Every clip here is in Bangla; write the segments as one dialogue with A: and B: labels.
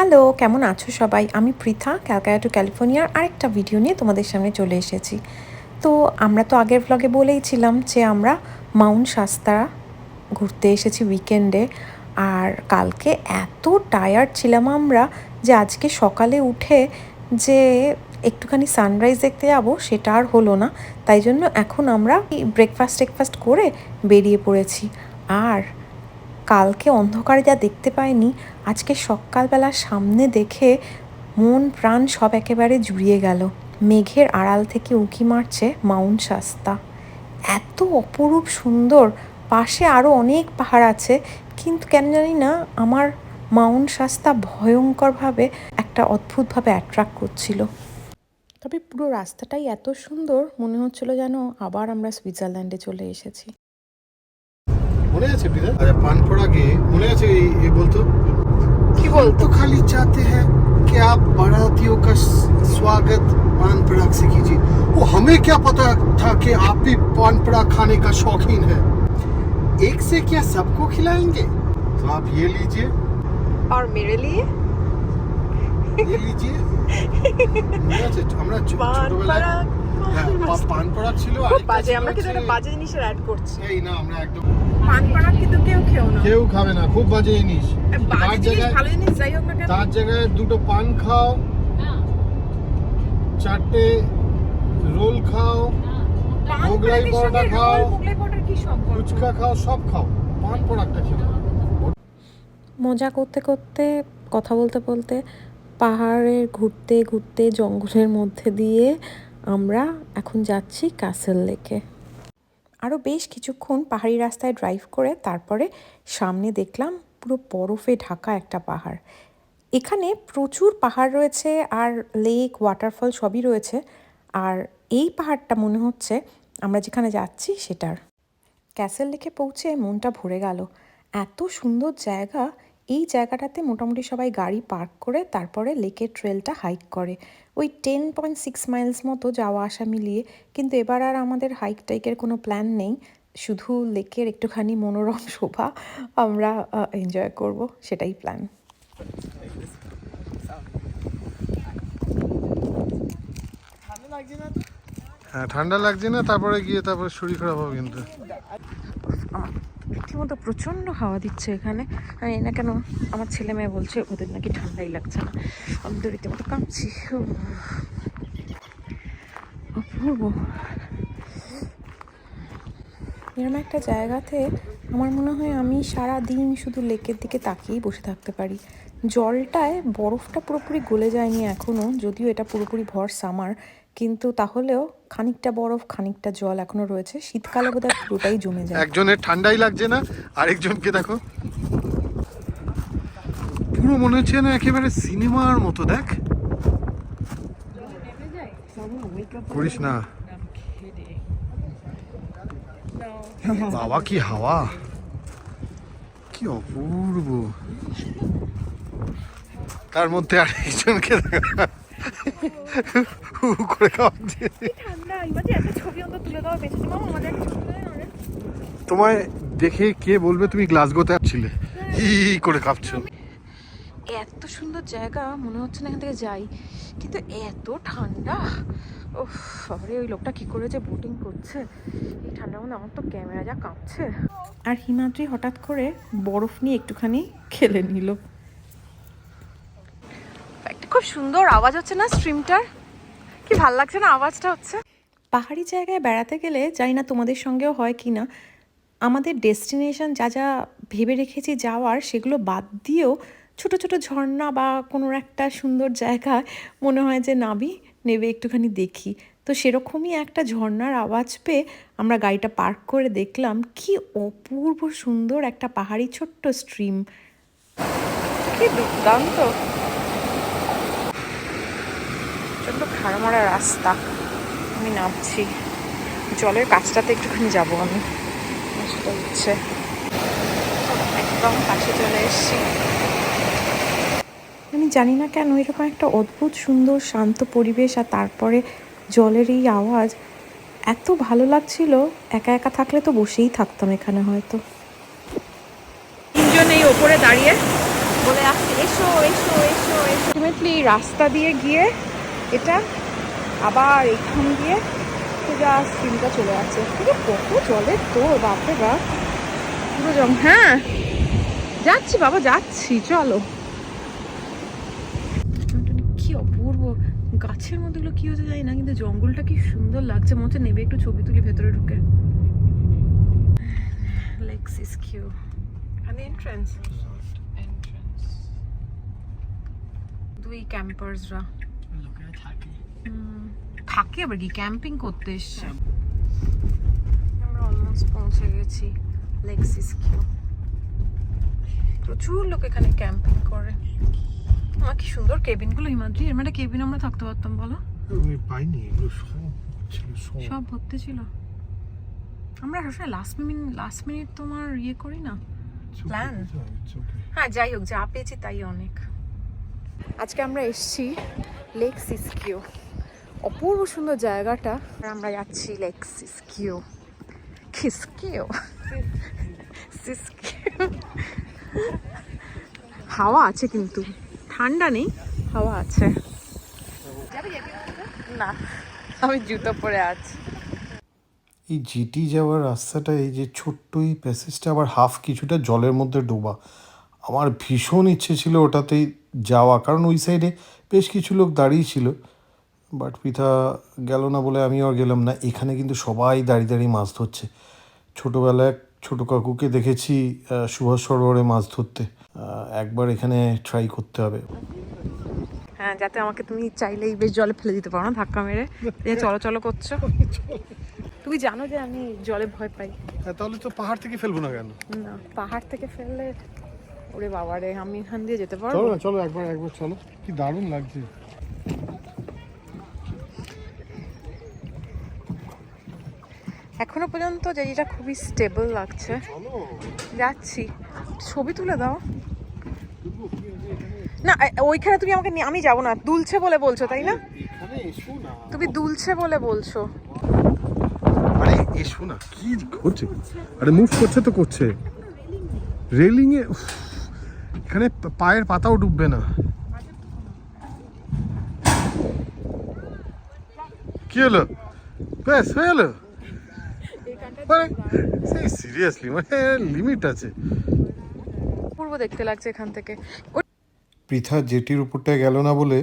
A: হ্যালো, কেমন আছো সবাই? আমি পৃথা, ক্যালকাটা টু ক্যালিফোর্নিয়ার আরেকটা ভিডিও নিয়ে তোমাদের সামনে চলে এসেছি। তো আমরা তো আগের ব্লগে বলেইছিলাম যে আমরা মাউন্ট শাস্তা ঘুরতে এসেছি উইকেন্ডে আর কালকে এত টায়ার্ড ছিলাম আমরা যে আজকে সকালে উঠে যে একটুখানি সানরাইজ দেখতে যাব সেটা আর হলো না। তাই জন্য এখন আমরা ব্রেকফাস্ট টেকফাস্ট করে বেরিয়ে পড়েছি। আর কালকে অন্ধকারে যা দেখতে পাইনি, আজকে সকালবেলা সামনে দেখে মন প্রাণ সব একেবারে জুড়িয়ে গেল। মেঘের আড়াল থেকে উঁকি মারছে মাউন্ট শাস্তা। এত অপরূপ সুন্দর, পাশে আরও অনেক পাহাড় আছে, কিন্তু কেন জানি না আমার মাউন্ট শাস্তা ভয়ঙ্করভাবে একটা অদ্ভুতভাবে অ্যাট্রাক্ট করছিল। তবে পুরো রাস্তাটাই এত সুন্দর, মনে হচ্ছিল যেন আবার আমরা সুইজারল্যান্ডে চলে এসেছি।
B: মনে আছে পিতা আচ্ছা পানপড়া গিয়ে মনে আছে এই এই বলতো
A: কি
B: हम तो खाली चाहते हैं कि आप बारातियों का स्वागत पान पराग से कीजिए वो हमें क्या पता था कि आप भी पान पराग खाने का शौकीन है एक से क्या सबको खिलाएंगे तो आप ये लीजिए
A: और मेरे लिए
B: ये लीजिए মনে আছে আমরা ছো- ছোটবেলায় হ্যাঁ পা- পান পরাগ ছিল আর
C: বাজে আমরা কিন্তু একটা বাজে জিনিসের অ্যাড করছি
B: এই না আমরা একদম
C: পান পাড়া কিন্তু কেউ খেও না।
B: কেউ খাবে না খুব বাজে জিনিস তার জায়গায়
C: ভালো জিনিস যাই হোক না
B: তার জায়গায় দুটো পান খাও চারটে রোল খাও মোগলাই পরোটা খাও।
C: রোল, মোগলাই পরোটার কি সম্পর্ক?
B: ফুচকা খাও সব খাও পান পরাগটা খেও
A: মজা করতে করতে কথা বলতে বলতে পাহাড়ে ঘুরতে ঘুরতে জঙ্গলের মধ্যে দিয়ে আমরা এখন যাচ্ছি ক্যাসেল লেকে। আরও বেশ কিছুক্ষণ পাহাড়ি রাস্তায় ড্রাইভ করে তারপরে সামনে দেখলাম পুরো বরফে ঢাকা একটা পাহাড়। এখানে প্রচুর পাহাড় রয়েছে আর লেক ওয়াটারফল সবই রয়েছে। আর এই পাহাড়টা মনে হচ্ছে আমরা যেখানে যাচ্ছি সেটার। ক্যাসেল লেকে পৌঁছে মনটা ভরে গেল। এত সুন্দর জায়গা এই জায়গাটাতে মোটামুটি সবাই গাড়ি পার্ক করে তারপরে লেকের ট্রেলটা হাইক করে। ওই টেন পয়েন্ট সিক্স মাইলস মতো যাওয়া আসা মিলিয়ে কিন্তু এবার আর আমাদের হাইক টাইকের কোনো প্ল্যান নেই। শুধু লেকের একটুখানি মনোরম শোভা আমরা এনজয় করব, সেটাই প্ল্যান।
B: হ্যাঁ ঠান্ডা লাগছে না, তারপরে গিয়ে তারপরে শরীর খারাপ হবে কিন্তু।
A: রীতিমতো প্রচণ্ড হাওয়া দিচ্ছে এখানে। আর না কেন আমার ছেলে মেয়ে বলছে, ওদের নাকি ঠান্ডাই লাগছে না। আমি তো রীতিমতো কাঁপছি। অপূর্ব। এরকম একটা জায়গাতে আমার মনে হয় আমি সারা দিন শুধু লেকের দিকে তাকিয়েই বসে থাকতে পারি। জলটায় বরফটা পুরোপুরি গলে যায়নি এখনও যদিও এটা পুরোপুরি ভর সামার কিন্তু তাহলেও খানিকটা বরফ, খানিকটা জল এখনও রয়েছে। শীতকালে বোধহয় পুরোটাই জমে যায়।
B: একজনের ঠান্ডাই লাগছে না, আরেকজনকে দেখো। পুরো মনে হচ্ছে না একেবারে সিনেমার মতো, দেখ। করিস না। বাবা, কি হাওয়া। কি অপূর্ব। তার মধ্যে হু হু করে খাওয়াচ্ছে। তোমায় দেখে কে বলবে তুমি গ্লাসগোতে ছিলে হি হি করে কাঁপছো।
A: এত সুন্দর জায়গা মনে হচ্ছে না এখান থেকে যাই। কিন্তু এত ঠান্ডা। ও শহরে ওই লোকটা কি করে যে বোটিং করছে? এই ঠান্ডার মধ্যে আমার তো ক্যামেরা যা কাঁপছে। আর হিমাদ্রি হঠাৎ করে বরফ নিয়ে একটুখানি খেলে নিল।
C: খুব সুন্দর আওয়াজ হচ্ছে না স্ট্রিমটার? কি ভালো লাগছে না আওয়াজটা হচ্ছে?
A: পাহাড়ি জায়গায় বেড়াতে গেলে জানি না তোমাদের সঙ্গেও হয় কি না। আমাদের ডেস্টিনেশন যা যা ভেবে রেখেছি যাওয়ার সেগুলো বাদ দিয়েও ছোট ছোট ঝর্ণা বা কোনো একটা সুন্দর জায়গায় মনে হয় যে নাবি নেবে একটুখানি দেখি। তো সেরকমই একটা ঝর্ণার আওয়াজ পেয়ে আমরা গাড়িটা পার্ক করে দেখলাম কি অপূর্ব সুন্দর একটা পাহাড়ি ছোট্ট স্ট্রিম।
C: কি দুর্দান্ত। খাড়ামারা রাস্তা। আমি নামছি। জলের কাছটাতে একটুখানি যাব আমি। সেটা ইচ্ছে একদম কাছে চলে এসেছি।
A: আমি জানি না কেন এরকম একটা অদ্ভুত, সুন্দর, শান্ত পরিবেশ আর তারপরে জলের এই আওয়াজ। এত ভালো লাগছিল, একা একা থাকলে তো বসেই থাকতাম এখানে হয়তো।
C: তিনজন এই ওপরে দাঁড়িয়ে বলে আসছে,
A: এসো এসো এসো আলটিমেটলি রাস্তা দিয়ে গিয়ে এটা আবার এখান দিয়ে সোজা স্ট্রিমটা চলে যাচ্ছে। কিন্তু কত জলের তো বাপরে বাপ পুরো জম হ্যাঁ। যাচ্ছি বাবা যাচ্ছি চলো। কি অপূর্ব। গাছের মধ্যে গুলো কি হতে যায় না কিন্তু জঙ্গলটা কি সুন্দর লাগছে। মনে হচ্ছে নেবে একটু ছবি তুলি ভেতরে ঢুকে। লেক্সিস কিউ এখানে এন্ট্রান্স দুই ক্যাম্পার্সরা থাকে আবার কি? ক্যাম্পিং করতে এসছে। আমরা অলমোস্ট পৌঁছে গেছি লেক্সিস কিউ প্রচুর লোক এখানে ক্যাম্পিং করে। আমার কি সুন্দর কেবিনগুলো হিমাদ্রি। এর মানে কেবিন আমরা থাকতে পারতাম বলো?
B: পাইনি এগুলো সব ছিল সব।
A: ভর্তি ছিল। আমরা সবসময় লাস্ট মিনিট লাস্ট মিনিট তোমার ইয়ে করি না। Plan? হ্যাঁ যাই হোক যা পেয়েছি তাই অনেক। আজকে আমরা এসেছি লেক সিসকিও অপূর্ব সুন্দর জায়গাটা। আর আমরা যাচ্ছি লেক সিসকিও খিসকিও সিসকিও হাওয়া আছে কিন্তু। ঠান্ডা নেই। হাওয়া আছে। না আমি জুতো পরে আছি।
B: এই জিটি যাওয়ার রাস্তাটা এই যে ছোট্ট এই প্যাসেজটা আবার হাফ কিছুটা জলের মধ্যে ডোবা। আমার ভীষণ ইচ্ছে ছিল ওটাতেই যাওয়া কারণ ওই সাইডে বেশ কিছু লোক দাঁড়িয়ে ছিল। বাট পৃথা গেল না বলে আমিও আর গেলাম না। এখানে কিন্তু সবাই দাঁড়িয়ে দাঁড়িয়ে মাছ ধরছে। ছোটোবেলায় এক ছোটো কাকুকে দেখেছি সুভাষ সরোবরে মাছ ধরতে। একবার এখানে ট্রাই করতে হবে।
A: হ্যাঁ যাতে আমাকে তুমি চাইলেই বেশ জলে ফেলে দিতে পারো না ধাক্কা মেরে। যে চলো চলো করছ। তুমি জানো যে আমি জলে ভয় পাই।
B: হ্যাঁ তাহলে তো পাহাড় থেকে ফেলব না কেন?
A: না পাহাড় থেকে ফেললে ওরে বাবা রে আমি এখান দিয়ে যেতে পারব?
B: না চলো একবার একবার চলো। কি দারুণ লাগছে।
A: এখনও পর্যন্ত জায়গাটা খুবই স্টেবল লাগছে। যাচ্ছি। ছবি তুলে দাও। না ওইখানে তুমি আমাকে আমি যাব না। দুলছে বলে বলছো তাই না? তুমি দুলছে বলে বলছো।
B: আরে এসো না। কি করছে আরে মুভ করছে তো করছে। রেলিং এ এখানে পায়ের পাতাও ডুববে না। কি হলো? ব্যাস হয়ে গেলো? মানে সেই সিরিয়াসলি মানে লিমিট আছে।
A: পূর্ব দেখতে লাগছে এখান থেকে।
B: পৃথা জেটির উপরটা গেল না বলে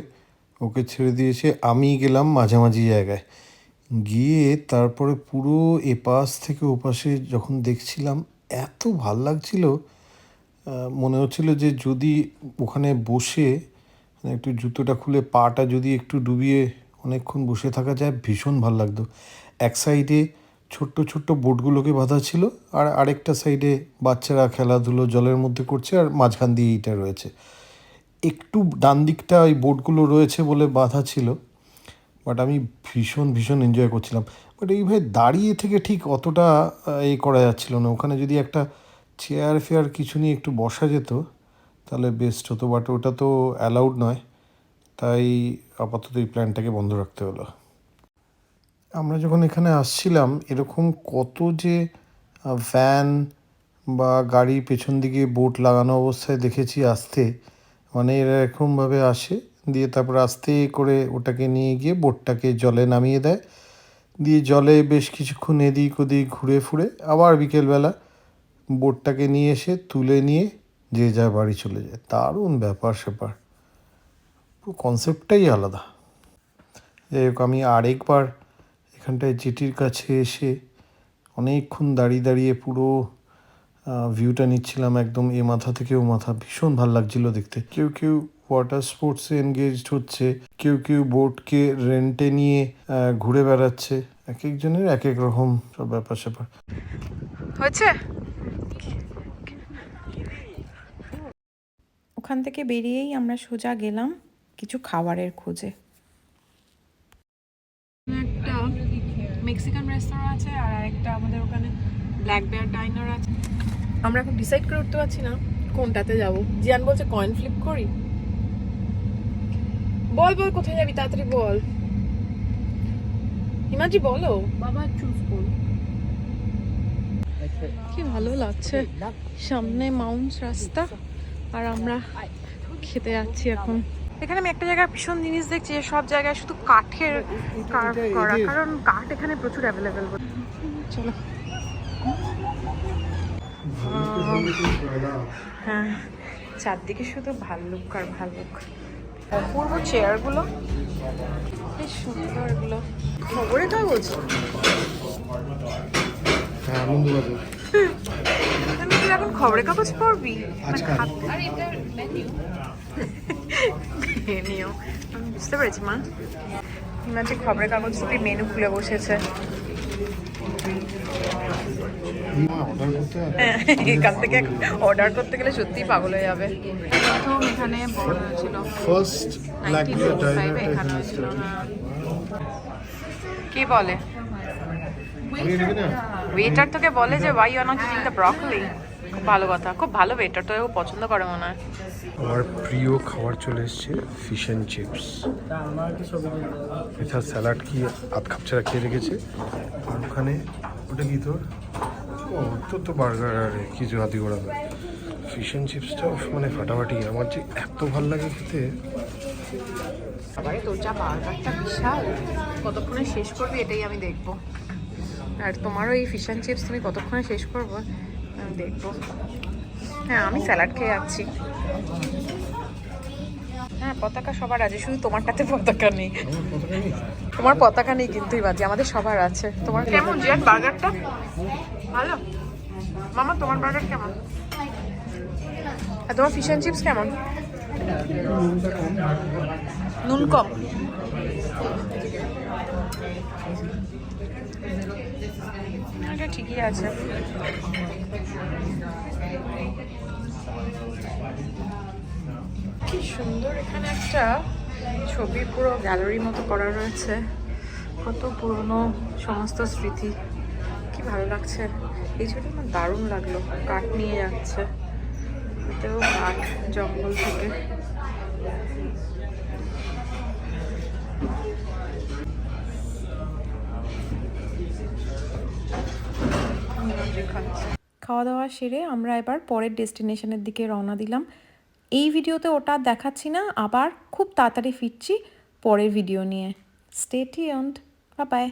B: ওকে ছেড়ে দিয়েছে আমি গেলাম মাঝামাঝি জায়গায়। গিয়ে তারপরে পুরো এপাশ থেকে ওপাশে যখন দেখছিলাম এত ভালো লাগছিল মনে হচ্ছিল যে যদি ওখানে বসে মানে একটু জুতোটা খুলে পাটা যদি একটু ডুবিয়ে অনেকক্ষণ বসে থাকা যায় ভীষণ ভালো লাগতো। এক সাইডে ছোট্ট ছোট্ট বোটগুলোকে বাঁধা ছিল আর আরেকটা সাইডে বাচ্চারা খেলাধুলো জলের মধ্যে করছে আর মাঝখান দিয়ে এইটা রয়েছে। একটু ডান দিকটা ওই বোটগুলো রয়েছে বলে বাঁধা ছিল বাট আমি ভীষণ ভীষণ এনজয় করছিলাম। বাট এইভাবে দাঁড়িয়ে থেকে ঠিক অতটা এ করা যাচ্ছিল না। ওখানে যদি একটা চেয়ার ফেয়ার কিছু নিয়ে একটু বসা যেত, তাহলে বেস্ট হতো। বাট ওটা তো অ্যালাউড নয়। তাই আপাতত এই প্ল্যানটাকে বন্ধ রাখতে হলো। আমরা যখন এখানে আসছিলাম, এরকম কত যে ভ্যান বা গাড়ি পেছন দিকে বোট লাগানো অবস্থায় দেখেছি আসতে। মানে এরা এরকমভাবে আসে, দিয়ে তারপর আস্তে করে ওটাকে নিয়ে গিয়ে বোটটাকে জলে নামিয়ে দেয়। দিয়ে জলে বেশ কিছুক্ষণ এদিক ওদিক ঘুরে ফুরে আবার বিকেলবেলা বোটটাকে নিয়ে এসে তুলে নিয়ে যে যা বাড়ি চলে যায়। দারুণ ব্যাপার স্যাপার। পুরো কনসেপ্টটাই আলাদা। যাই হোক, আমি আরেকবার এখানটায় জেটির কাছে এসে অনেকক্ষণ দাঁড়িয়ে দাঁড়িয়ে পুরো ভিউটা নিচ্ছিলাম একদম এ মাথা থেকে ও মাথা। ভীষণ ভালো লাগছিল দেখতে। কেউ কেউ ওয়াটার স্পোর্টসে এনগেজড হচ্ছে কেউ কেউ বোটকে রেন্টে নিয়ে ঘুরে বেড়াচ্ছে। এক একজনের এক এক রকম সব ব্যাপার স্যাপার।
A: হয়েছে?
D: ওখান থেকে বেরিয়েই আমরা সোজা গেলাম কিছু খাবারের খোঁজে।
A: মেক্সিকান রেস্তোরাঁ আছে আর একটা আমাদের ওখানে ব্ল্যাক বেয়ার ডাইনার আছে। আমরা এখন ডিসাইড করে উঠতে পারছি না কোনটাতে যাব। জিয়ান বলছে কয়েন ফ্লিপ করি। বল বল কোথায় যাবি তাড়াতাড়ি বল। হিমাজি বলো। বাবা চুজ করো কি ভালো লাগছে। সামনে মাউন্ট রাস্তা আর আমরা খেতে যাচ্ছি এখন। এখানে আমি একটা জায়গায় ভীষণ জিনিস দেখছি যে সব জায়গায় শুধু কাঠের কার্ভ করা। কারণ কাঠ এখানে প্রচুর অ্যাভেলেবেল চলো। হ্যাঁ চারদিকে শুধু ভাল্লুক আর ভাল্লুক। অপূর্ব চেয়ারগুলো বেশ সুন্দর এগুলো। খবরের কাগজ
B: হ্যাঁ
A: আমি কি এখন খবরের কাগজ পড়বি?
B: আজকাল।
A: মেনু আমি বুঝতে পেরেছি মা। মাঝে খবরের কাগজ থেকে মেনু খুলে বসেছে।
B: অর্ডার করতে হবে?
A: হ্যাঁ, এখান থেকে অর্ডার করতে গেলে সত্যিই পাগল হয়ে যাবে। প্রথম এখানে বড় ছিল।
B: ফার্স্ট ব্ল্যাক
A: এখানে হ্যাঁ। কি বলে? ওয়েটার তোকে বলে যে why are not eating the broccoli ভালো কথা খুব ভালো ওয়েটার তো পছন্দ করে মনে হয়।
E: আমার প্রিয় খাবার চলে এসছে ফিশ অ্যান্ড চিপস এছাড়া স্যালাড কি আধ কাপ ছাড়া খেয়ে রেখেছে। আর ওখানে ওটা কি তোর? ও তোর তো বার্গার আর কিছু হাতি ঘোড়া ফিশ অ্যান্ড চিপসটা মানে ফাটাফাটি। আমার যে এত ভালো লাগে খেতে।
A: আবারে তোর যা বার্গারটা বিশাল। কতক্ষণে শেষ করবি এটাই আমি দেখব। আর তোমারও এই ফিশ অ্যান্ড চিপস তুমি কতক্ষণে শেষ করব? দেখব। হ্যাঁ আমি স্যালাড খেয়ে যাচ্ছি। হ্যাঁ পতাকা সবার আছে শুধু তোমারটাতে পতাকা নেই। তোমার পতাকা নেই কিন্তু বাজে আমাদের সবার আছে। তোমার কেমন জিয়ান বার্গারটা? ভালো? মামা তোমার বার্গার কেমন? আর তোমার ফিশ অ্যান্ড চিপস কেমন? নুন কম। এটা ঠিকই আছে। সুন্দর। এখানে একটা ছবি পুরো গ্যালারির মতো করা রয়েছে। কত পুরনো সমস্ত স্মৃতি। কি ভালো লাগছে। এই ছবিটা আমার দারুণ লাগল। কাঠ নিয়ে যাচ্ছে। এতেও কাঠ, জঙ্গল থেকে।
D: খাওয়া দাওয়া সেরে আমরা এবার পরের ডেস্টিনেশনের দিকে রওনা দিলাম। এই ভিডিওতে ওটা দেখাচ্ছি না, আবার খুব তাড়াতাড়ি ফিরছি পরের ভিডিও নিয়ে। স্টে বা বাই